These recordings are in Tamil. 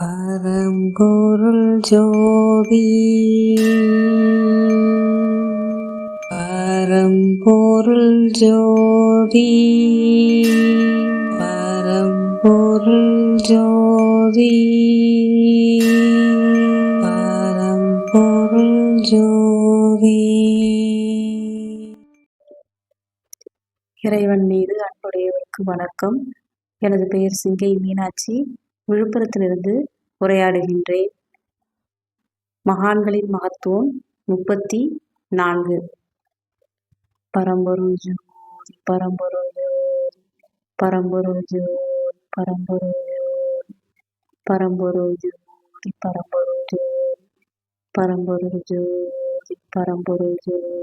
பரம்பொருள் ஜோதி. பரம்பொருள் ஜோதி. பரம்பொருள் ஜோதி. பரம்பொருள் ஜோதி. இறைவன் மீது அன்புடையவருக்கு வணக்கம். எனது பெயர் சிங்கை மீனாட்சி. விழுப்புரத்திலிருந்து உரையாடுகின்றேன். மகான்களின் மகத்துவம் முப்பத்தி நான்கு. பரம்பொரு ஜோதி பரம்பொரு ஜோதி பரம்பொரு ஜோதி பரம்பொரு ஜோதி பரம்பொரு ஜோதி பரம்பொரு ஜோதி பரம்பொரு ஜோதி பரம்பொரு ஜோதி.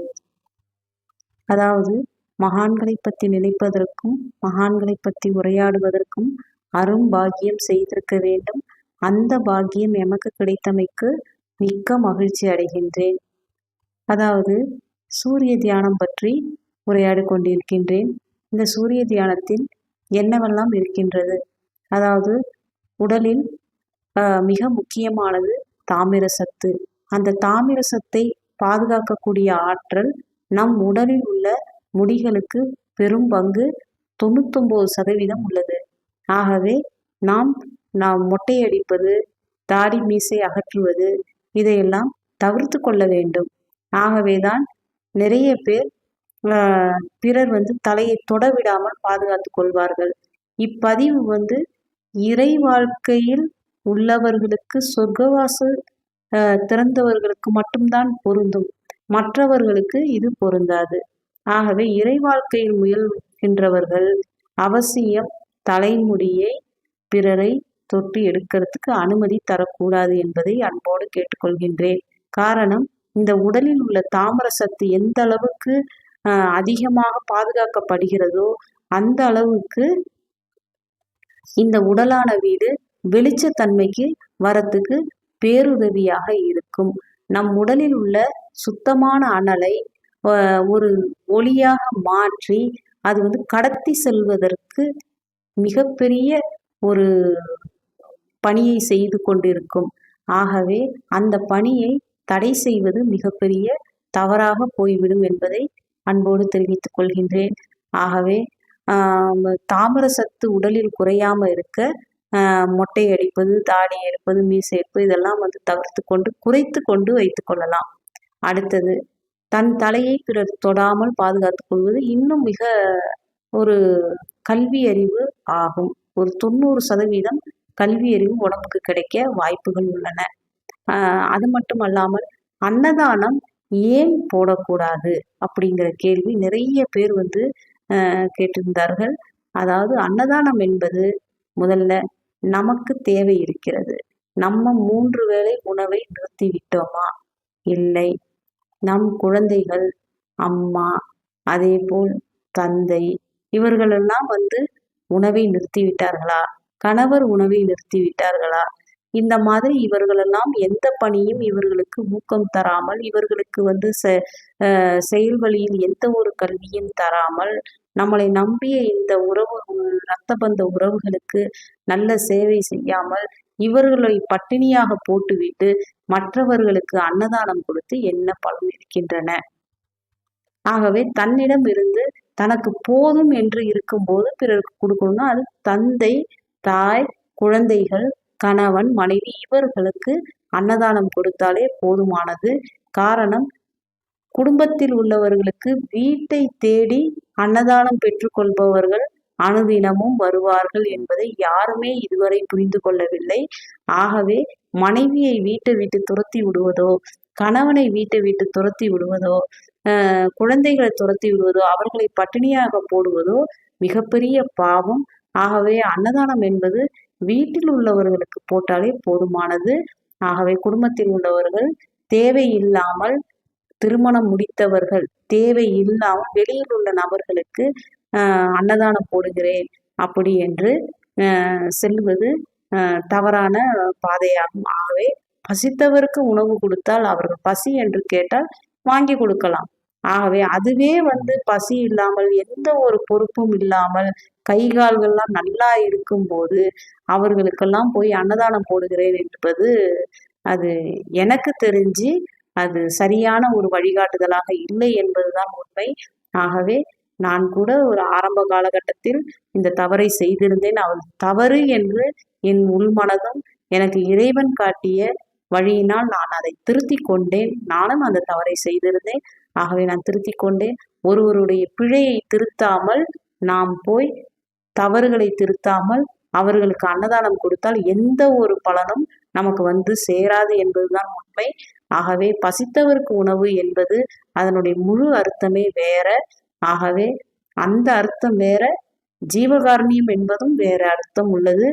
அதாவது மகான்களை பற்றி நினைப்பதற்கும் மகான்களை பற்றி உரையாடுவதற்கும் அரும்பாகியம் செய்திருக்க வேண்டும். அந்த பாக்கியம் எமக்கு கிடைத்தமைக்கு மிக்க மகிழ்ச்சி அடைகின்றேன். அதாவது சூரிய தியானம் பற்றி உரையாடி கொண்டிருக்கின்றேன். இந்த சூரிய தியானத்தில் என்னவெல்லாம் இருக்கின்றது? அதாவது உடலில் மிக முக்கியமானது தாமிர சத்து அந்த தாமிர சத்தை பாதுகாக்கக்கூடிய ஆற்றல் நம் உடலில் உள்ள முடிகளுக்கு பெரும் பங்கு தொண்ணூத்தொம்பது சதவீதம் உள்ளது. ஆகவே நாம் நாம் மொட்டையடிப்பது தாடி மீசை அகற்றுவது இதையெல்லாம் தவிர்த்து கொள்ள வேண்டும். ஆகவே தான் நிறைய பேர் பிறர் வந்து தலையை தொட விடாமல் பாதுகாத்து கொள்வார்கள். இப்பதிவு வந்து இறை வாழ்க்கையில் உள்ளவர்களுக்கு சொர்க்கவாசு திறந்தவர்களுக்கு மட்டும்தான் பொருந்தும். மற்றவர்களுக்கு இது பொருந்தாது. ஆகவே இறை வாழ்க்கையில் முயல்கின்றவர்கள் அவசியம் தலைமுடியை பிறரை தொட்டு எடுக்கிறதுக்கு அனுமதி தரக்கூடாது என்பதை அன்போடு கேட்டுக்கொள்கின்றேன். காரணம் இந்த உடலில் உள்ள தாமர சத்து எந்த அளவுக்கு அதிகமாக பாதுகாக்கப்படுகிறதோ அந்த அளவுக்கு இந்த உடலான வீடு வெளிச்சத்தன்மைக்கு வரத்துக்கு பேருதவியாக இருக்கும். நம் உடலில் உள்ள சுத்தமான அனலை ஒரு ஒளியாக மாற்றி அது வந்து கடத்தி செல்வதற்கு மிகப்பெரிய ஒரு பணியை செய்து கொண்டிருக்கும். ஆகவே அந்த பணியை தடை செய்வது மிகப்பெரிய தவறாக போய்விடும் என்பதை அன்போடு தெரிவித்துக் கொள்கின்றேன். ஆகவே தாமர சத்து உடலில் குறையாமல் இருக்க மொட்டை அடிப்பது தாடி எடுப்பது மீசை எடுப்பது இதெல்லாம் வந்து தவிர்த்து கொண்டு குறைத்து கொண்டு வைத்து கொள்ளலாம். அடுத்தது தன் தலையை பிறர் தொடாமல் பாதுகாத்துக் கொள்வது இன்னும் மிக ஒரு கல்வி அறிவு ஆகும். ஒரு தொண்ணூறு சதவீதம் கல்வி அறிவு உடம்புக்கு கிடைக்க வாய்ப்புகள் உள்ளன. அது மட்டும் அல்லாமல் அன்னதானம் ஏன் போடக்கூடாது அப்படிங்கிற கேள்வி நிறைய பேர் வந்து கேட்டிருந்தார்கள். அதாவது அன்னதானம் என்பது முதல்ல நமக்கு தேவை இருக்கிறது. நம்ம மூன்று வேளை உணவை நிறுத்தி விட்டோமா? இல்லை. நம் குழந்தைகள் அம்மா அதே போல் தந்தை இவர்களெல்லாம் வந்து உணவை நிறுத்திவிட்டார்களா? கணவர் உணவை நிறுத்திவிட்டார்களா? இந்த மாதிரி இவர்களெல்லாம் எந்த பணியும் இவர்களுக்கு ஊக்கம் தராமல் இவர்களுக்கு வந்து செயல் வழியில் எந்த ஒரு கல்வியும் தராமல் நம்மளை நம்பிய இந்த உறவு ரத்த பந்த உறவுகளுக்கு நல்ல சேவை செய்யாமல் இவர்களை பட்டினியாக போட்டுவிட்டு மற்றவர்களுக்கு அன்னதானம் கொடுத்து என்ன பலன் இருக்கின்றன? ஆகவே தன்னிடம் இருந்து தனக்கு போதும் என்று இருக்கும்போது பிறருக்கு கொடுக்கணும்னா அது தந்தை தாய் குழந்தைகள் கணவன் மனைவி இவர்களுக்கு அன்னதானம் கொடுத்தாலே போதுமானது. காரணம் குடும்பத்தில் உள்ளவர்களுக்கு வீட்டை தேடி அன்னதானம் பெற்றுக்கொள்பவர்கள் அனுதினமும் வருவார்கள் என்பதை யாருமே இதுவரை புரிந்து கொள்ளவில்லை. ஆகவே மனைவியை வீட்டை விட்டு துரத்தி விடுவதோ கணவனை வீட்டை விட்டு துரத்தி விடுவதோ குழந்தைகளை துரத்தி விடுவதோ அவர்களை பட்டினியாக போடுவதோ மிகப்பெரிய பாவம். ஆகவே அன்னதானம் என்பது வீட்டில் உள்ளவர்களுக்கு போட்டாலே போதுமானது. ஆகவே குடும்பத்தில் உள்ளவர்கள் தேவை இல்லாமல் திருமணம் முடித்தவர்கள் தேவை இல்லாமல் வெளியில் உள்ள நபர்களுக்கு அன்னதானம் போடுகிறேன் அப்படி என்று செல்வது தவறான பாதையாகும். ஆகவே பசித்தவருக்கு உணவு கொடுத்தால் அவர்கள் பசி என்று கேட்டால் வாங்கி கொடுக்கலாம். ஆகவே அதுவே வந்து பசி இல்லாமல் எந்த ஒரு பொறுப்பும் இல்லாமல் கை கால்கள்லாம் நல்லா இருக்கும்போது அவர்களுக்கெல்லாம் போய் அன்னதானம் போடுகிறேன் என்பது அது எனக்கு தெரிஞ்சு அது சரியான ஒரு வழிகாட்டுதலாக இல்லை என்பதுதான் உண்மை. ஆகவே நான் கூட ஒரு ஆரம்ப காலகட்டத்தில் இந்த தவறை செய்திருந்தேன். அவள் தவறு என்று என் உள்மனதும் எனக்கு இறைவன் காட்டிய வழியினால் நான் அதை திருத்தி கொண்டேன். நானும் அந்த தவறை செய்திருந்தேன். ஆகவே நான் திருத்தி கொண்டேன். ஒருவருடைய பிழையை திருத்தாமல் நாம் போய் தவறுகளை திருத்தாமல் அவர்களுக்கு அன்னதானம் கொடுத்தால் எந்த ஒரு பலனும் நமக்கு வந்து சேராது என்பதுதான் உண்மை. ஆகவே பசித்தவருக்கு உணவு என்பது அதனுடைய முழு அர்த்தமே வேற. ஆகவே அந்த அர்த்தம் வேற. ஜீவகாரணியம் என்பதும் வேற அர்த்தம் உள்ளது.